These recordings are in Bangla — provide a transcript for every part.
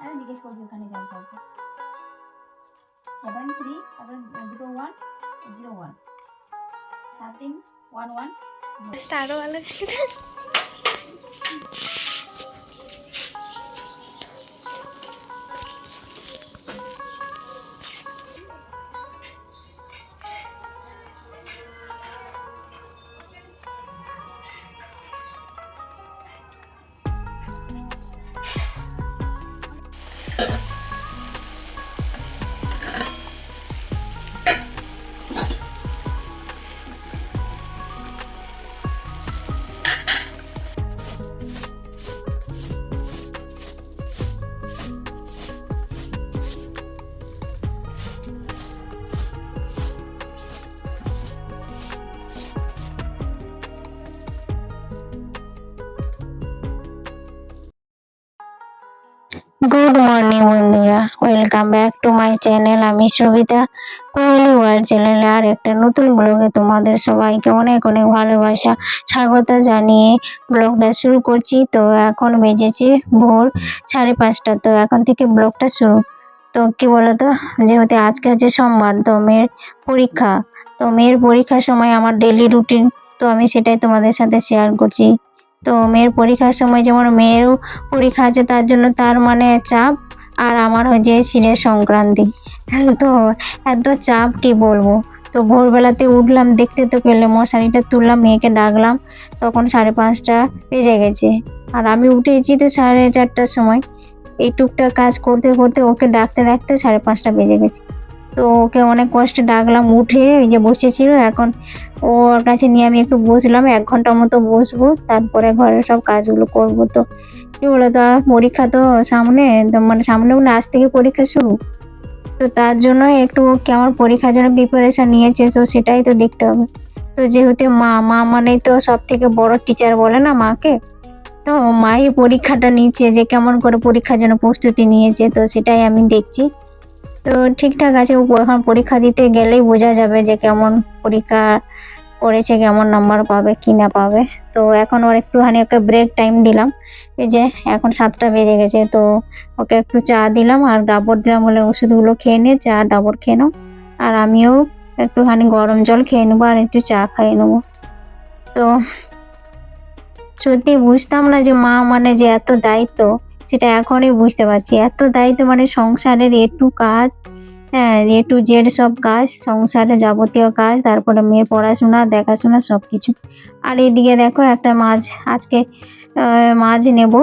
তাহলে জিজ্ঞেস করবি ওখানে যাও কাউকে সেভেন থ্রি তারপরে দুটো ওয়ান জিরো ওয়ান সাত তিন ওয়ান ওয়ান স্টারও ভালো গুড মর্নিং বন্ধুরা। Welcome back to my channel আমি সবিতা কোহলি ওয়ার্ল্ড চ্যানেলে আর একটা নতুন ব্লগে তোমাদের সবাইকে অনেক অনেক ভালোবাসা, স্বাগত জানিয়ে ব্লগটা শুরু করছি। তো এখন বেজেছে ভোর সাড়ে পাঁচটা। তো এখন থেকে ব্লগটা শুরু। তো কি বলতো, যেহেতু আজকে হচ্ছে সোমবার, তো মেয়ের পরীক্ষা। তো মেয়ের পরীক্ষার সময় আমার ডেলি রুটিন তো আমি সেটাই তোমাদের সাথে শেয়ার করছি। তো মেয়ের পরীক্ষার সময় যেমন মেয়েরও পরীক্ষা আছে, তার জন্য তার মানে চাপ আর আমার হচ্ছে শিরের সংক্রান্তি। তো এত চাপ কি বলব? তো ভোরবেলাতে উঠলাম, দেখতে তো পেলে মশারিটা তুললাম, মেয়েকে ডাকলাম, তখন সাড়ে পাঁচটা বেজে গেছে। আর আমি উঠেছি তো সাড়ে চারটার সময়। এই টুকটাক কাজ করতে করতে ওকে ডাকতে ডাকতে সাড়ে পাঁচটা বেজে গেছে। তো ওকে অনেক কষ্টে ডাকলাম, উঠে ওই যে বসেছিল এখন। ওর কাছে নিয়ে আমি একটু বসলাম, এক ঘণ্টা মতো বসবো, তারপরে ঘরের সব কাজগুলো করব তো। কি বলতো পরীক্ষা তো সামনে, তো মানে সামনে মানে আজ থেকে পরীক্ষা শুরু। তো তার জন্য একটু কি আমার পরীক্ষার জন্য প্রিপারেশন নিয়েছে, তো সেটাই তো দেখতে হবে। তো যেহেতু মা মা মানেই তো সব থেকে বড় টিচার বলে না মাকে? তো মাই পরীক্ষাটা নিচ্ছে, যে কেমন করে পরীক্ষার জন্য প্রস্তুতি নিয়েছে, তো সেটাই আমি দেখছি। তো ঠিকঠাক আছে এখন পরীক্ষা দিতে গেলেই বোঝা যাবে যে কেমন পরীক্ষা করেছে, কেমন নাম্বার পাবে, কি না পাবে। তো এখন ওর একটুখানি ওকে ব্রেক টাইম দিলাম। এই যে এখন সাতটা বেজে গেছে, তো ওকে একটু চা দিলাম আর ডাবর দিলাম বলে ওষুধগুলো খেয়ে নে, চা, ডাবর খেয়ে নাও। আর আমিও একটুখানি গরম জল খেয়ে নেব আর একটু চা খাইয়ে নেব। তো সত্যি বুঝতাম না যে মা মানে যে এত দায়িত্ব। সেটা এখনই বুঝতে পারছি। এত দায়িত্ব মানে সংসারের একটু কাজ হ্যাঁ এ টু জেড সব কাজ সংসারে যাবতীয় কাজ, তারপরে মেয়ের পড়াশোনা, দেখাশোনা সব কিছু আর এদিকে দেখো একটা মাছ, আজকে মাছ নেব।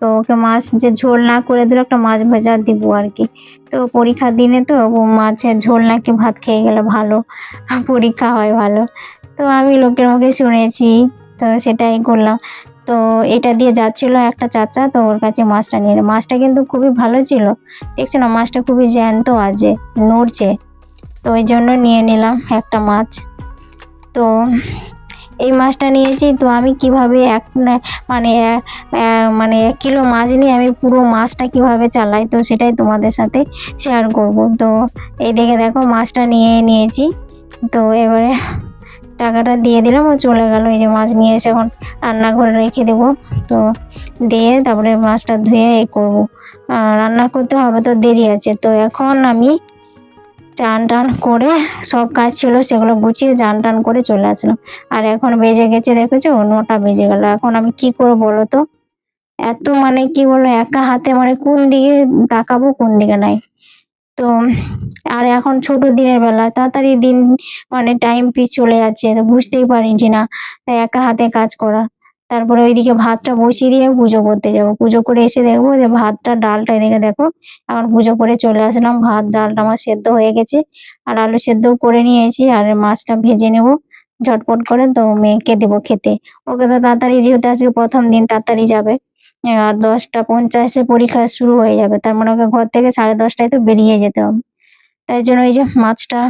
তো ওকে মাছ যে ঝোল না করে দিলে একটা মাছ ভাজা দিব আর কি। তো পরীক্ষার দিনে তো মাছের ঝোল নাকি ভাত খেয়ে গেলে ভালো, পরীক্ষা হয় ভালো। তো আমি লোকের মুখে শুনেছি, তো সেটাই করলাম। তো এটা দিয়ে যাচ্ছিল একটা চাচা, তো ওর কাছে মাছটা নিয়ে মাছটা কিন্তু খুবই ভালো ছিল। দেখছ না, মাছটা খুবই জ্যান্ত আছে, নড়ছে। তো ওই জন্য নিয়ে নিলাম একটা মাছ। তো এই মাছটা নিয়েছি, তো আমি কীভাবে এক মানে মানে এক কিলো মাছ নিয়ে আমি পুরো মাছটা কীভাবে চালাই, তো সেটাই তোমাদের সাথে শেয়ার করব। তো এই দেখে দেখো, মাছটা নিয়ে নিয়েছি। তো এবারে টাকাটা দিয়ে দিলাম, ও চলে গেল। এই যে মাছ নিয়ে এসে এখন রান্নাঘরে রেখে দেবো। তো দিয়ে তারপরে মাছটা ধুয়ে এ করব। রান্না করতে হবে তো দেরি আছে। তো এখন আমি চান টান করে সব কাজ ছিল, সেগুলো গুছিয়ে চান টান করে চলে আসলাম। আর এখন বেজে গেছে, দেখেছ? নটা বেজে গেল। এখন আমি কি করব বলো তো? এত মানে কি বলো একা হাতে মানে কোন দিকে তাকাবো, কোন দিকে নাই। তো, আর এখন ছোট দিনের বেলা, তাড়াতাড়ি দিন মানে টাইম পিছ চলে যাচ্ছে, তো বুঝতেই পারিনি না, তাই একা হাতে কাজ করা। তারপরে ওইদিকে ভাতটা বসিয়ে দিয়ে পুজো করতে যাব। পুজো করে এসে দেখব যে ভাতটা, ডালটা এদিকে দেখো, এখন পুজো করে চলে আসলাম। ভাত ডালটা আমার সেদ্ধ হয়ে গেছে, আর আলু সেদ্ধ করে নিয়েছি, আর মাছটা ভেজে নেব ঝটপট করে, তো মেয়েকে দেবো খেতে। ওকে তো তাড়াতাড়ি, যেহেতু আজকে প্রথম দিন, তাড়াতাড়ি যাবে। দশটা পঞ্চাশে পরীক্ষা শুরু হয়ে যাবে। তার মানে ওকে ঘর থেকে সাড়ে দশটায় তো বেরিয়ে যেতে হবে। তাই জন্য এই যে মাছটা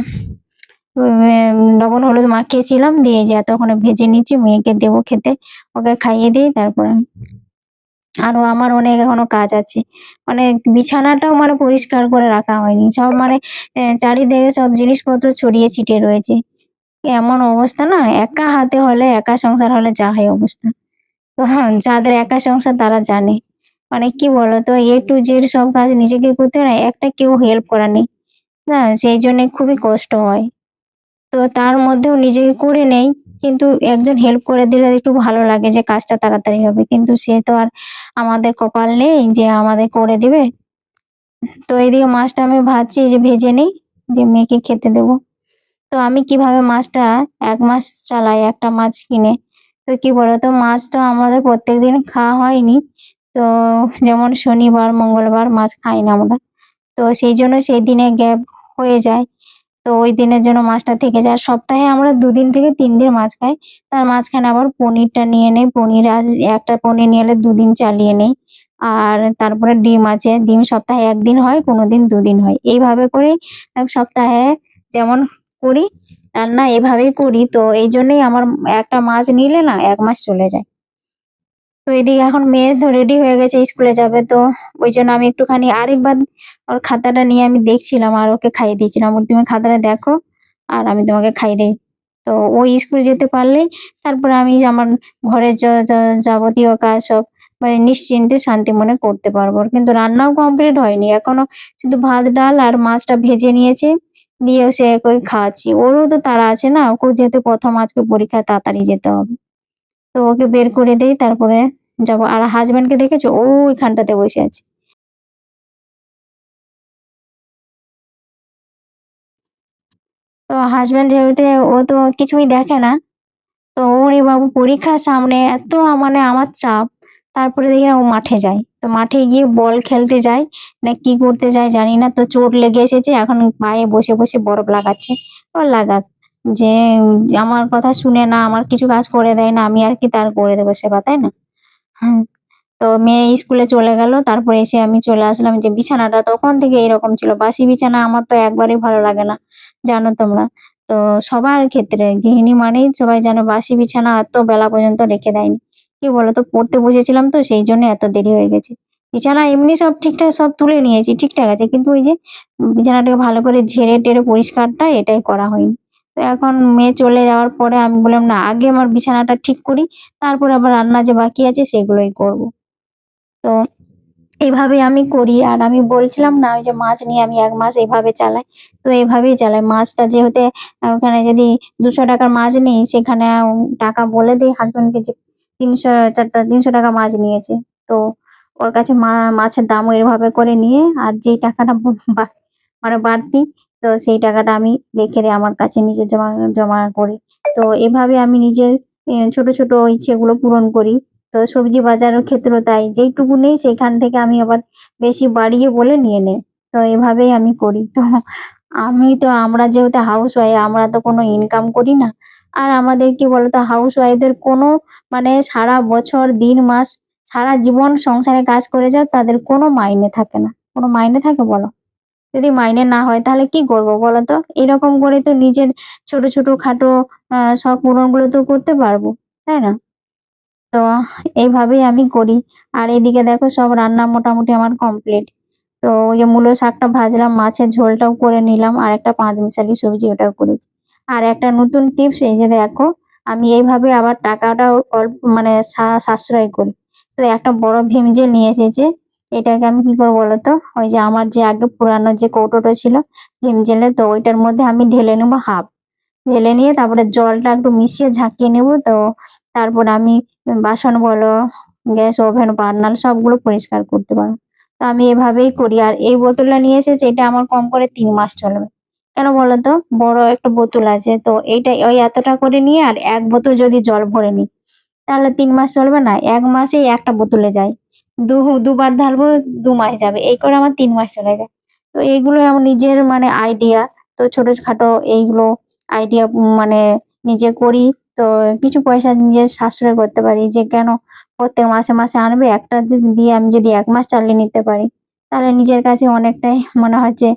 লবণ, হলুদ মাখিয়েছিলাম, দিয়ে যে এতক্ষণে ভেজে নিচ্ছি মেয়েকে দেবো খেতে। ওকে খাইয়ে দিই, তারপরে আরও আমার অনেক এখনও কাজ আছে। মানে বিছানাটাও মানে পরিষ্কার করে রাখা হয়নি। সব মানে চারিদিকে সব জিনিসপত্র ছড়িয়ে ছিটিয়ে রয়েছে। এমন অবস্থা না, একা হাতে হলে, একা সংসার হলে যা হয় অবস্থা। যাদের একা সংসার তারা জানে। মানে কি বলতো এ টু জেড সব কাজ নিজেকে করতে হয় না, একটা কেউ হেল্প করা নেই। না, সেই জন্য খুবই কষ্ট হয়। তো তার মধ্যেও নিজেকে করে নেই, কিন্তু একজন হেল্প করে দিলে একটু ভালো লাগে যে কাজটা তাড়াতাড়ি হবে। কিন্তু সে তো আর আমাদের কপাল নেই যে আমাদের করে দিবে। তো এইদিকে মাছটা আমি ভাবছি যে ভেজে নিই, দিয়ে মেয়েকে খেতে দেবো। তো আমি কীভাবে মাছটা এক মাস চালাই, একটা মাছ কিনে? তো কি বলতো মাছটা আমাদের প্রত্যেকদিন খাওয়া হয়নি। তো যেমন শনিবার, মঙ্গলবার মাছ খাই না আমরা। তো সেই জন্য সেই দিনে গ্যাপ হয়ে যায়। তো ওই দিনের জন্য মাছটা থেকে যায়। সপ্তাহে আমরা দুদিন থেকে তিন দিন মাছ খাই। তার মাঝখানে আবার পনিরটা নিয়ে নেই। পনির একটা পনির নিয়ে এলে দুদিন চালিয়ে নেই। আর তারপরে ডিম আছে। ডিম সপ্তাহে একদিন হয়, কোনোদিন দুদিন হয়। এইভাবে করে সপ্তাহে যেমন করি রান্না এভাবেই করি। তো এই জন্যই আমার একটা মাছ নিলে না, এক মাস চলে যায়। তো এদিকে এখন মেয়ে রেডি হয়ে গেছে, স্কুলে যাবে তো। ওই জন্য আমি একটুখানি আরেকবার ওর খাতাটা নিয়ে আমি দেখছিলাম আর ওকে খাইয়ে দিয়েছিলাম। তুমি খাতাটা দেখো আর আমি তোমাকে খাইয়ে দিই। তো ও স্কুল যেতে পারলেই তারপরে আমি আমার ঘরের যাবতীয় কাজ সব মানে নিশ্চিন্তে শান্তি মনে করতে পারব। কিন্তু রান্নাও কমপ্লিট হয়নি। এখনও শুধু ভাত, ডাল আর মাছটা ভেজে নিয়েছে। দিয়ে সে ওই খাওয়াচ্ছি ওরও তো তারা আছে না ওকে যেহেতু প্রথম আজকে পরীক্ষা তাড়াতাড়ি যেতে হবে। তো ওকে বের করে দেই, তারপরে যাব। আর হাজব্যান্ডকে দেখেছ? ওইখানটাতে বসে আছে। তো হাজব্যান্ড যেহেতু, ও তো কিছুই দেখে না। তো ওরে বাবু, পরীক্ষার সামনে এত মানে আমার চাপ। তারপরে দেখি না ও মাঠে যায়। তো মাঠে গিয়ে বল খেলতে যায়, না কি করতে যায় জানি না। তো চোট লেগে এসেছে, এখন পায়ে বসে বসে বরফ লাগাচ্ছে। ও লাগাক, যে আমার কথা শুনে না, আমার কিছু কাজ করে দেয় না, আমি আর কি তার করে দেবো সেবা, তাই না? হ্যাঁ তো মেয়ে স্কুলে চলে গেল, তারপরে এসে আমি চলে আসলাম যে বিছানাটা তখন থেকে এরকম ছিল, বাসি বিছানা আমার তো একবারই ভালো লাগে না, জানো তোমরা। তো সবার ক্ষেত্রে গৃহিণী মানেই সবাই জানো বাসি বিছানা এত বেলা পর্যন্ত রেখে দেয়নি। কি বলতো, পড়তে বসেছিলাম তো, সেই জন্য এত দেরি হয়ে গেছে। বিছানা এমনি সব ঠিকঠাক, সব তুলে নিয়েছি, ঠিকঠাক আছে, কিন্তু ওই যে বিছানাটাকে ভালো করে ঝেড়ে টেড়ে পরিষ্কারটা এটাই করা হয়নি। তো এখন মেয়ে চলে যাওয়ার পরে আমি বললাম, না, আগে আমার বিছানাটা ঠিক করি, তারপরে আবার রান্না যে বাকি আছে সেগুলোই করব। তো এইভাবে আমি করি, আর আমি বলছিলাম না, ওই যে মাছ নিয়ে আমি এক মাস এইভাবে চালাই, তো এইভাবেই চালাই। মাছটা যেহেতু, ওখানে যদি দুশো টাকার মাছ নিই, সেখানে টাকা বলে দিই হাজবেন্ডকে যে তিনশো, চারটা, তিনশো টাকা মাছ নিয়েছে। তো ওর কাছে মা, মাছের দামও এভাবে করে নিয়ে আর যেই টাকাটা মানে বাড়তি, তো সেই টাকাটা আমি রেখে দিই আমার কাছে নিজে জমা জমা করি। তো এভাবে আমি নিজের ছোট ছোট ইচ্ছেগুলো পূরণ করি। তো সবজি বাজারের ক্ষেত্রেও তাই, যেইটুকু নেই সেখান থেকে আমি আবার বেশি বাড়িয়ে বলে নিয়ে নেই। তো এভাবেই আমি করি। তো আমি তো, আমরা যেহেতু হাউস ওয়াইফ আমরা তো কোনো ইনকাম করি না। আর আমাদের কি বলতো হাউস ওয়াইফদের কোনো মানে সারা বছর, দিন, মাস, সারা জীবন সংসারে কাজ করে যাও, তাদের কোনো মাইনে থাকে না। কোনো মাইনে থাকে বলো? যদি মাইনে না হয় তাহলে কি করব বলো তো? এরকম করে তো নিজের ছোট ছোট খাটো আহ শখ পূরণগুলো তো করতে পারব, তাই না? তো এইভাবেই আমি করি। আর এদিকে দেখো সব রান্না মোটামুটি আমার কমপ্লিট তো ওই যে মূলো শাকটা ভাজলাম, মাছের ঝোলটাও করে নিলাম, আর একটা পাঁচ মিশালি সবজি ওটাও করেছি। আর একটা নতুন টিপস এই যে দেখো, আমি এইভাবে আবার টাকাটাও অল্প মানে সাশ্রয় করি। তো একটা বড় ভীম জেল নিয়ে এসেছে, এটাকে আমি কি করব বলতো? ওই যে আমার যে আগে পুরানো যে কৌটোটা ছিল ভীম জেলের তো ওইটার মধ্যে আমি ঢেলে নেব হাফ। ঢেলে নিয়ে তারপরে জলটা একটু মিশিয়ে ঝাঁকিয়ে নেব, তো তারপর আমি বাসন বলো, গ্যাস ওভেন বার্নার সবগুলো পরিষ্কার করতে পারব। তো আমি এভাবেই করি। আর এই বোতলটা নিয়ে এসেছি, এটা আমার কম করে তিন মাস চলবে। কেন বলতো বড় একটা বোতল আছে, তো এইটা ওই এতটা করে নিয়ে আর এক বোতল যদি জল ভরে নিই তাহলে তিন মাস চলবে না, এক মাসেই একটা বোতলে যায়। দু, দুবার ঢালবো, দু মাস যাবে, এই করে আমার তিন মাস চলে যায়। তো এইগুলো আমার নিজের মানে আইডিয়া তো ছোট খাটো এইগুলো আইডিয়া মানে নিজে করি, তো কিছু পয়সা নিজে সাশ্রয় করতে পারি যে কেন প্রত্যেক মাসে মাসে আনবে, একটা দিয়ে আমি যদি এক মাস চালিয়ে নিতে পারি, তাহলে নিজের কাছে অনেকটাই মনে হচ্ছে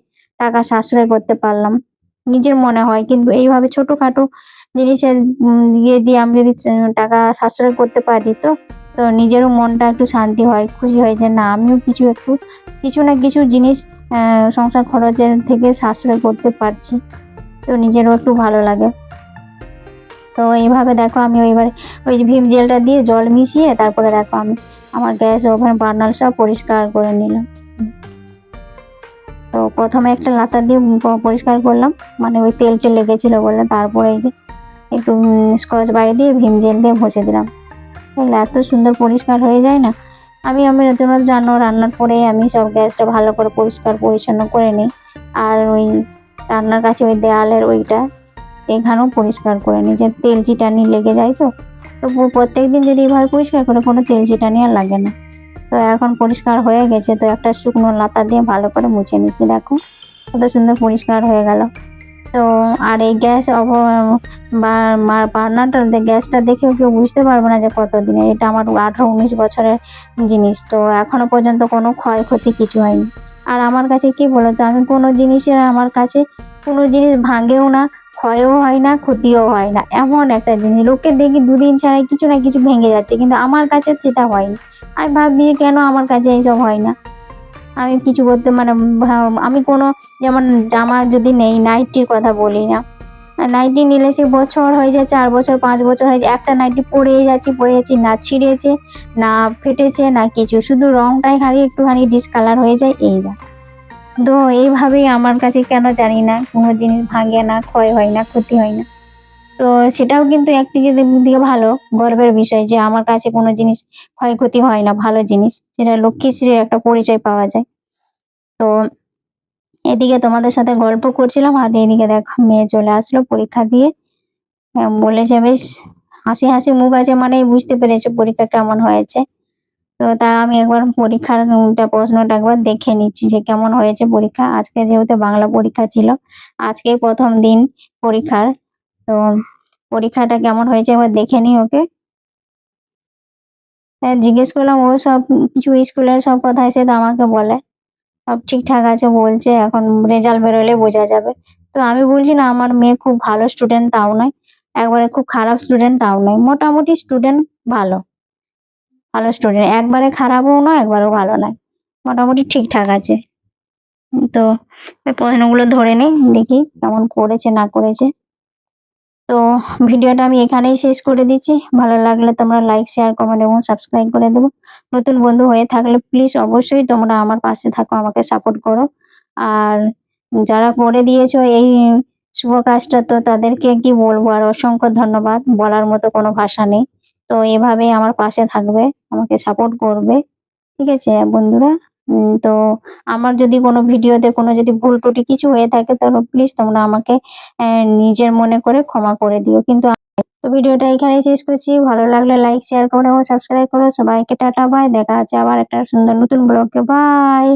টাকা সাশ্রয় করতে পারলাম। নিজের মনে হয়, কিন্তু এইভাবে ছোটখাটো জিনিসের ইয়ে দিয়ে আমি যদি টাকা সাশ্রয় করতে পারি তো তো নিজেরও মনটা একটু শান্তি হয়, খুশি হয় যে না, আমিও কিছু একটু, কিছু না কিছু জিনিস সংসার খরচের থেকে সাশ্রয় করতে পারছি। তো নিজেরও একটু ভালো লাগে। তো এইভাবে দেখো, আমি ওইবারে ওই ভীম জেলটা দিয়ে জল মিশিয়ে তারপরে দেখো আমি, আমার গ্যাস ওভেন বার্নার সব পরিষ্কার করে নিলাম। তো প্রথমে একটা লাতা দিয়ে পরিষ্কার করলাম। মানে ওই তেলটা লেগেছিল বলে তারপরে এই যে একটু স্কচ বাইরে দিয়ে ভীম জেল দিয়ে ঘষে দিলাম। তাহলে এত সুন্দর পরিষ্কার হয়ে যায় না। আমি আমি তোমরা জানো, রান্নার পরে আমি সব গ্যাসটা ভালো করে পরিষ্কার পরিচ্ছন্ন করে নিই। আর ওই রান্নার কাছে ওই দেয়ালের ওইটা এখানেও পরিষ্কার করে নিই। যে তেল চিটানি লেগে যায় তো। তো প্রত্যেক দিন যদি এভাবে পরিষ্কার করে, কোনো তেল চিটানি আর লাগে না। তো এখন পরিষ্কার হয়ে গেছে। তো একটা শুকনো লাতা দিয়ে ভালো করে মুছে নিচ্ছি, দেখো। কত সুন্দর পরিষ্কার হয়ে গেল। তো আর এই গ্যাস অব বার্নারটা গ্যাসটা দেখেও কেউ বুঝতে পারবে না যে কত দিনের এটা আমার আঠারো উনিশ বছরের জিনিস। তো এখনও পর্যন্ত কোনো ক্ষয়ক্ষতি কিছু হয়নি। আর আমার কাছে কি বলতো, আমি কোনো জিনিসের আমার কাছে কোনো জিনিস ভাঙেও না। ক্ষয়ও হয় না, ক্ষতিও হয় না। এমন একটা জিনিস। লোকে দেখি দুদিন ছাড়াই কিছু না কিছু ভেঙে যাচ্ছে, কিন্তু আমার কাছে সেটা হয়নি। আমি ভাবি কেন আমার কাছে এইসব হয় না? আমি কিছু করতে মানে আমি কোনো যেমন জামা যদি নেই, নাইটির কথা বলি না। নাইটি নিলে সে বছর হয়ে যায়, চার বছর, পাঁচ বছর হয়ে যায়। একটা নাইটি পরেই যাচ্ছি, পরে যাচ্ছি, না ছিঁড়েছে, না ফেটেছে, না কিছু। শুধু রংটাই খালি একটুখানি ডিসকালার হয়ে যায়, এই যা তো এইভাবেই আমার কাছে কেন জানি না, কোনো জিনিস ভাঙে না, ক্ষয় হয় না, ক্ষতি হয় না। তো সেটাও কিন্তু একদিকে দিকে ভালো, গর্বের বিষয় যে আমার কাছে কোনো জিনিস ক্ষয়ক্ষতি হয় না, ভালো জিনিস, যেটা লক্ষ্মীশ্রীর একটা পরিচয় পাওয়া যায়। তো এদিকে তোমাদের সাথে গল্প করছিলাম আর এদিকে দেখো, মেয়ে চলে আসলো পরীক্ষা দিয়ে। বলেছে, বেশ, হাসি হাসি মুখ আছে মানেই বুঝতে পেরেছ পরীক্ষা কেমন হয়েছে। তো তা আমি একবার পরীক্ষার প্রশ্নটা একবার দেখে নিচ্ছি যে কেমন হয়েছে পরীক্ষা। আজকে যেহেতু বাংলা পরীক্ষা ছিল আজকেই প্রথম দিন পরীক্ষার। তো পরীক্ষাটা কেমন হয়েছে একবার দেখে নি ওকে। জিজ্ঞেস করলাম, ও সব কিছু স্কুলের সব কথা এসে তো আমাকে বলে। সব ঠিকঠাক আছে বলছে, এখন রেজাল্ট বেরোলে বোঝা যাবে। তো আমি বলছি, না, আমার মেয়ে খুব ভালো স্টুডেন্ট, তাও নয়। একবারে খুব খারাপ স্টুডেন্ট, তাও নয়। মোটামুটি স্টুডেন্ট ভালো। ভালো স্টুডেন্ট একবারে খারাপও নয়, একবারও ভালো নয়। মোটামুটি ঠিকঠাক আছে। তো ওই প্রশ্নগুলো ধরে নিই দেখি কেমন করেছে, না করেছে। তো ভিডিওটা আমি এখানেই শেষ করে দিচ্ছি। ভালো লাগলে তোমরা লাইক শেয়ার কমেন্ট এবং সাবস্ক্রাইব করে দেবো। নতুন বন্ধু হয়ে থাকলে প্লিজ অবশ্যই তোমরা আমার পাশে থাকো, আমাকে সাপোর্ট করো। আর যারা করে দিয়েছ এই শুভ কাজটা, তো তাদেরকে কি বলব? আর অসংখ্য ধন্যবাদ। বলার মতো কোনো ভাষা নেই। তো এভাবেই আমার পাশে থাকবে, আমাকে সাপোর্ট করবে, ঠিক আছে বন্ধুরা? তো আমার যদি কোনো ভিডিওতে কোনো যদি ভুল ত্রুটি কিছু হয়ে থাকে, তাহলে প্লিজ তোমরা আমাকে নিজের মনে করে ক্ষমা করে দিও। কিন্তু তো ভিডিওটা এখানে শেষ করছি। ভালো লাগলে লাইক শেয়ার করো সাবস্ক্রাইব করো। সবাইকে টাটা বাই দেখা আছে আবার একটা সুন্দর নতুন ব্লগে বাই